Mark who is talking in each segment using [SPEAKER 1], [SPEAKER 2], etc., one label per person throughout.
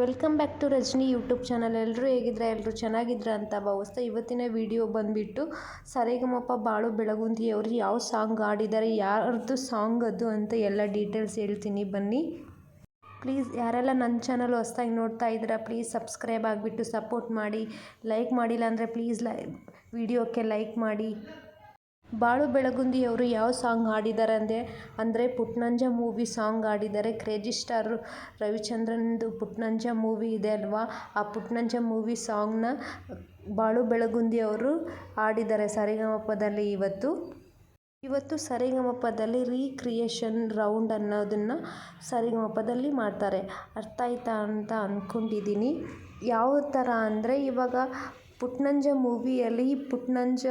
[SPEAKER 1] Welcome back to Rajani YouTube channel. ಎಲ್ಲರೂ ಹೇಗಿದ್ರೆ? ಎಲ್ಲರೂ ಚೆನ್ನಾಗಿದ್ರೆ ಅಂತ ಭಾವಿಸ್ತಾ ಇವತ್ತಿನ ವಿಡಿಯೋ ಬಂದುಬಿಟ್ಟು ಸರಿಗಮಪ ಬಾಳು ಬೆಳಗುಂದಿ ಅವರು ಯಾವ ಸಾಂಗ್ ಆಡಿದ್ದಾರೆ ಯಾರ್ದು ಸಾಂಗ್ ಅದು ಅಂತ ಎಲ್ಲ ಡೀಟೇಲ್ಸ್ ಹೇಳ್ತೀನಿ. ಬನ್ನಿ. ಪ್ಲೀಸ್, ಯಾರೆಲ್ಲ ನನ್ನ ಚಾನಲ್ ಹೊಸ್ದಾಗಿ ನೋಡ್ತಾ ಇದ್ದೀರಾ ಪ್ಲೀಸ್ ಸಬ್ಸ್ಕ್ರೈಬ್ ಆಗಿಬಿಟ್ಟು ಸಪೋರ್ಟ್ ಮಾಡಿ, ಲೈಕ್ ಮಾಡಿಲ್ಲ ಅಂದರೆ ಪ್ಲೀಸ್ ಲೈ ವಿಡಿಯೋಕ್ಕೆ ಲೈಕ್ ಮಾಡಿ. ಬಾಳು ಬೆಳಗುಂದಿಯವರು ಯಾವ ಸಾಂಗ್ ಹಾಡಿದ್ದಾರೆ ಅಂದರೆ ಅಂದರೆ ಪುಟ್ನಂಜ ಮೂವಿ ಸಾಂಗ್ ಹಾಡಿದ್ದಾರೆ ಕ್ರೇಜಿ ಸ್ಟಾರ್ ರವಿಚಂದ್ರನ್ದು ಪುಟ್ನಂಜ ಮೂವಿ ಇದೆ ಅಲ್ವಾ? ಆ ಪುಟ್ನಂಜ ಮೂವಿ ಸಾಂಗ್ನ ಬಾಳು ಬೆಳಗುಂದಿಯವರು ಹಾಡಿದ್ದಾರೆ ಸರಿಗಮಪದಲ್ಲಿ ಇವತ್ತು? ಇವತ್ತು ಸರಿಗಮಪದಲ್ಲಿ ರೀಕ್ರಿಯೇಷನ್ ರೌಂಡ್ ಅನ್ನೋದನ್ನು ಸರಿಗಮಪದಲ್ಲಿ ಮಾಡ್ತಾರೆ. ಅರ್ಥ ಆಯ್ತಾ ಅಂತ ಅಂದ್ಕೊಂಡಿದ್ದೀನಿ ಯಾವ ಥರ ಅಂದರೆ ಇವಾಗ ಪುಟ್ನಂಜ ಮೂವಿಯಲ್ಲಿ ಪುಟ್ನಂಜ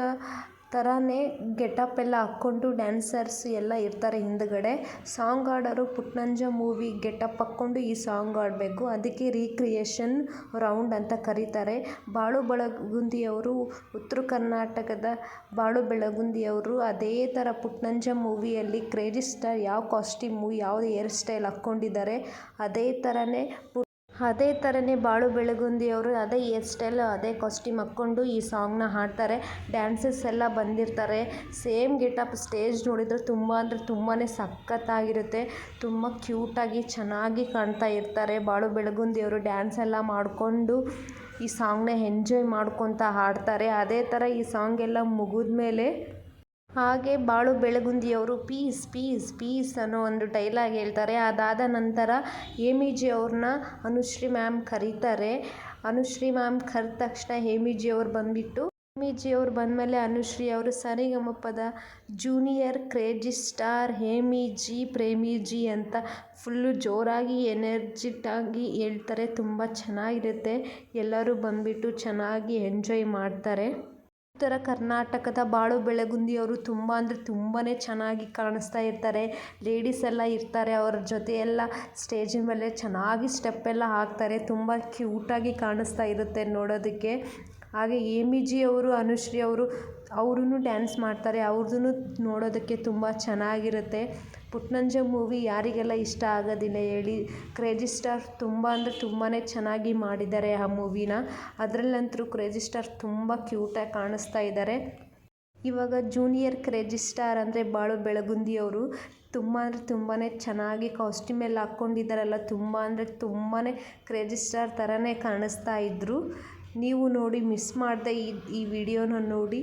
[SPEAKER 1] ಥರನೇ ಗೆಟಪ್ ಎಲ್ಲ ಹಾಕ್ಕೊಂಡು ಡ್ಯಾನ್ಸರ್ಸ್ ಎಲ್ಲ ಇರ್ತಾರೆ ಹಿಂದುಗಡೆ. ಸಾಂಗ್ ಹಾಡೋರು ಪುಟ್ನಂಜ ಮೂವಿ ಗೆಟಪ್ ಹಾಕ್ಕೊಂಡು ಈ ಸಾಂಗ್ ಹಾಡಬೇಕು. ಅದಕ್ಕೆ ರೀಕ್ರಿಯೇಷನ್ ರೌಂಡ್ ಅಂತ ಕರೀತಾರೆ. ಬಾಳು ಬೆಳಗುಂದಿಯವರು, ಉತ್ತರ ಕರ್ನಾಟಕದ ಬಾಳು ಬೆಳಗುಂದಿಯವರು ಅದೇ ಥರ ಪುಟ್ನಂಜ ಮೂವಿಯಲ್ಲಿ ಕ್ರೇಜಿ ಸ್ಟಾರ್ ಯಾವ ಕಾಸ್ಟ್ಯೂಮು ಯಾವ ಹೇರ್ ಸ್ಟೈಲ್ ಹಾಕ್ಕೊಂಡಿದ್ದಾರೆ, ಅದೇ ಥರನೇ ಪು ಅದೇ ಥರನೇ ಬಾಳು ಬೆಳಗುಂದಿ ಅವರು ಅದೇ ಹೇರ್ ಸ್ಟೈಲ್, ಅದೇ ಕಾಸ್ಟ್ಯೂಮ್ ಹಾಕ್ಕೊಂಡು ಈ ಸಾಂಗ್ನ ಹಾಡ್ತಾರೆ. ಡ್ಯಾನ್ಸಸ್ ಎಲ್ಲ ಬಂದಿರ್ತಾರೆ. ಸೇಮ್ ಗೆಟಪ್ ಸ್ಟೇಜ್ ನೋಡಿದರೆ ತುಂಬ ಅಂದರೆ ತುಂಬಾ ಸಖತ್ತಾಗಿರುತ್ತೆ. ತುಂಬ ಕ್ಯೂಟಾಗಿ ಚೆನ್ನಾಗಿ ಕಾಣ್ತಾ ಇರ್ತಾರೆ ಬಾಳು ಬೆಳಗುಂದಿ ಅವರು ಡ್ಯಾನ್ಸ್ ಎಲ್ಲ ಮಾಡಿಕೊಂಡು ಈ ಸಾಂಗ್ನ ಎಂಜಾಯ್ ಮಾಡ್ಕೊತಾ ಹಾಡ್ತಾರೆ. ಅದೇ ಥರ ಈ ಸಾಂಗ್ ಎಲ್ಲ ಮುಗಿದ್ಮೇಲೆ ಹಾಗೆ ಬಾಳು ಬೆಳಗುಂದಿಯವರು ಪೀಸ್ ಪೀಸ್ ಪೀಸ್ ಅನ್ನೋ ಒಂದು ಡೈಲಾಗ್ ಹೇಳ್ತಾರೆ. ಅದಾದ ನಂತರ ಹೇಮಿಜಿ ಅವ್ರನ್ನ ಅನುಶ್ರೀ ಮ್ಯಾಮ್ ಕರೀತಾರೆ ಅನುಶ್ರೀ ಮ್ಯಾಮ್ ಕರೆದ ತಕ್ಷಣ ಹೇಮಿಜಿ ಅವ್ರು ಬಂದುಬಿಟ್ಟು, ಹೇಮಿಜಿ ಅವ್ರು ಬಂದಮೇಲೆ ಅನುಶ್ರೀ ಅವರು, ಸರಿಗಮಪದ ಜೂನಿಯರ್ ಕ್ರೇಜಿ ಸ್ಟಾರ್ ಹೇಮಿಜಿ, ಪ್ರೇಮಿಜಿ ಅಂತ ಫುಲ್ಲು ಜೋರಾಗಿ, ಎನರ್ಜಿಟಾಗಿ ಹೇಳ್ತಾರೆ. ತುಂಬ ಚೆನ್ನಾಗಿರುತ್ತೆ. ಎಲ್ಲರೂ ಬಂದುಬಿಟ್ಟು ಚೆನ್ನಾಗಿ ಎಂಜಾಯ್ ಮಾಡ್ತಾರೆ. ಉತ್ತರ ಕರ್ನಾಟಕದ ಬಾಳು ಬೆಳಗುಂದಿಯವರು ತುಂಬ ಅಂದರೆ ತುಂಬಾ ಚೆನ್ನಾಗಿ ಕಾಣಿಸ್ತಾ ಇರ್ತಾರೆ. ಲೇಡೀಸ್ ಎಲ್ಲ ಇರ್ತಾರೆ ಅವರ ಜೊತೆ ಎಲ್ಲ ಸ್ಟೇಜಿನ ಮೇಲೆ ಚೆನ್ನಾಗಿ ಸ್ಟೆಪ್ ಎಲ್ಲ ಹಾಕ್ತಾರೆ. ತುಂಬ ಕ್ಯೂಟಾಗಿ ಕಾಣಿಸ್ತಾ ಇರುತ್ತೆ ನೋಡೋದಕ್ಕೆ. ಹಾಗೆ ಹೇಮಿಜಿ ಅವರು, ಅನುಶ್ರೀ ಅವರು ಅವ್ರೂ ಡ್ಯಾನ್ಸ್ ಮಾಡ್ತಾರೆ. ಅವ್ರದ್ದು ನೋಡೋದಕ್ಕೆ ತುಂಬ ಚೆನ್ನಾಗಿರುತ್ತೆ. ಪುಟ್ನಂಜ ಮೂವಿ ಯಾರಿಗೆಲ್ಲ ಇಷ್ಟ ಆಗೋದಿಲ್ಲ ಹೇಳಿ ಕ್ರೇಜಿ ಸ್ಟಾರ್ ತುಂಬ ಅಂದರೆ ತುಂಬಾ ಚೆನ್ನಾಗಿ ಮಾಡಿದ್ದಾರೆ ಆ ಮೂವಿನ. ಅದರಲ್ಲಂತೂ ಕ್ರೇಜಿ ಸ್ಟಾರ್ ತುಂಬ ಕ್ಯೂಟಾಗಿ ಕಾಣಿಸ್ತಾ ಇದ್ದಾರೆ. ಇವಾಗ ಜೂನಿಯರ್ ಕ್ರೇಜಿ ಸ್ಟಾರ್ ಅಂದರೆ ಬಾಳು ಬೆಳಗುಂದಿಯವರು. ತುಂಬ ಅಂದರೆ ತುಂಬಾ ಚೆನ್ನಾಗಿ ಕಾಸ್ಟ್ಯೂಮ್ ಎಲ್ಲ ಹಾಕ್ಕೊಂಡಿದ್ದಾರಲ್ಲ, ತುಂಬ ಅಂದರೆ ತುಂಬಾ ಕ್ರೇಜಿ ಸ್ಟಾರ್ ಥರನೇ ಕಾಣಿಸ್ತಾ ಇದ್ದರು ನೀವು ನೋಡಿ ಮಿಸ್ ಮಾಡದೆ ಈ ಈ ವಿಡಿಯೋನ ನೋಡಿ.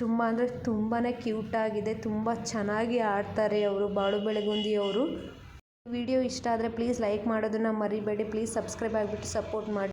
[SPEAKER 1] ತುಂಬ ಅಂದರೆ ತುಂಬಾ ಕ್ಯೂಟಾಗಿದೆ ತುಂಬ ಚೆನ್ನಾಗಿ ಆಡ್ತಾರೆ ಅವರು, ಬಾಳು ಬೆಳಗುಂದಿ ಅವರು. ವಿಡಿಯೋ ಇಷ್ಟ ಆದರೆ ಪ್ಲೀಸ್ ಲೈಕ್ ಮಾಡೋದನ್ನು ಮರಿಬೇಡಿ ಪ್ಲೀಸ್ ಸಬ್ಸ್ಕ್ರೈಬ್ ಆಗಿಬಿಟ್ಟು ಸಪೋರ್ಟ್ ಮಾಡಿ.